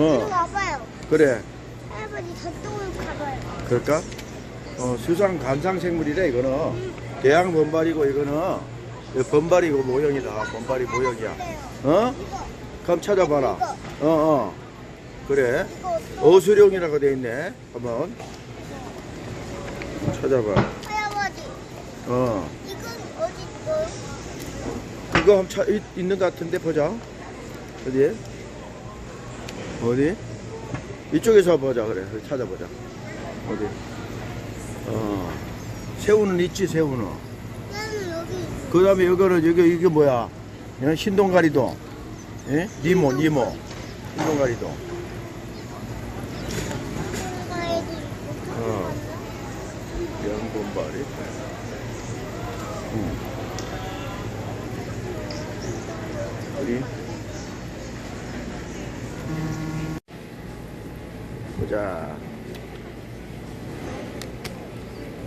어. 와봐요. 그래. 할아버지 저쪽으로 가봐요. 그럴까? 어, 수상 관상 생물이래 이거는. 대양 범발이고 이거는 이거 범발이고 모형이다. 범발이 모형이야. 어? 그럼 찾아봐라. 어, 어. 그래. 어수령이라고 돼 있네. 한번 찾아봐. 할아버지. 어. 이건 어디 있어요? 이거 한번 차, 있, 있는 것 같은데 보자. 어디? 어디? 이쪽에서 보자 그래. 찾아보자. 어디? 어. 새우는 있지 새우는. 그 다음에 이거는 여기 이게 뭐야? 예? 신동가리동. 예? 니모 니모. 신동가리동. 어. 양본발이. 응. 보자.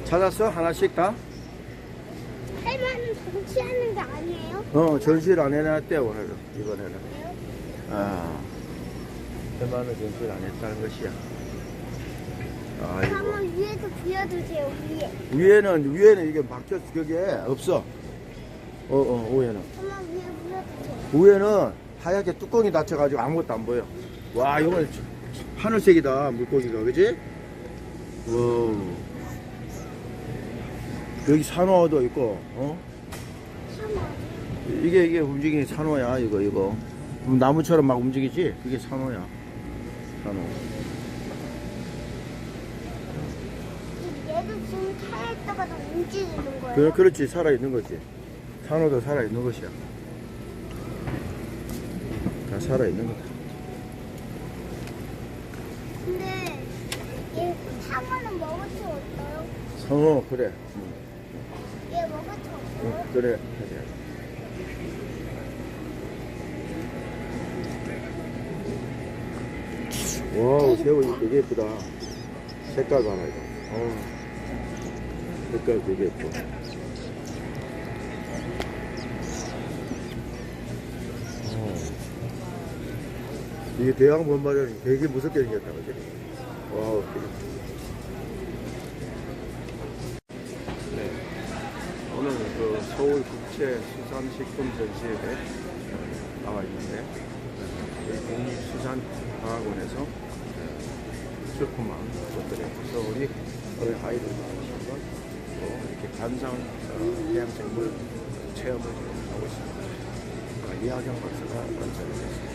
찾았어? 하나씩 다? 할머니는 정치하는 게 아니에요? 어, 전시를 안 해놨대, 오늘은. 이번에는. 아. 얼마나 전시를 안 했다는 것이야. 아이고. 한번 위에서 비워주세요, 위에. 위에는 위에는 이게 막혔 그게 없어. 어, 어, 위에는. 한번 위에 물어주세요. 위에는 하얗게 뚜껑이 닫혀가지고 아무것도 안 보여. 와, 이건 하늘색이다 물고기가, 그지? 와. 여기 산호도 있고, 어? 이게 이게 움직이는 산호야, 이거 이거. 나무처럼 막 움직이지? 그게 산호야. 산호. 얘도 지금 차에 있다가도 움직이는 거예요? 그, 그렇지, 살아 있는 거지. 산호도 살아 있는 것이야. 다 살아 있는 거다. 근데 얘 상어는 먹을 수 없어요? 성어 그래. 응, 얘 먹을 수 응, 없어요? 그래. 그래. 와, 새우 되게 예쁘다. 색깔 봐라 이거. 어. 색깔 되게 예뻐. 어. 이게 대왕 본발이 되게 무섭게 생겼다, 그지? 되게. 네. 오늘 그 서울 국제 수산식품 전시회에 나와 있는데 여기 국립수산과학원에서 출품한 것들에 서울이 어린 아이들 한번 또 이렇게 관상 어, 해양생물 체험을 하고 있습니다. 아, 이하경 박사가 관찰을 했습니다.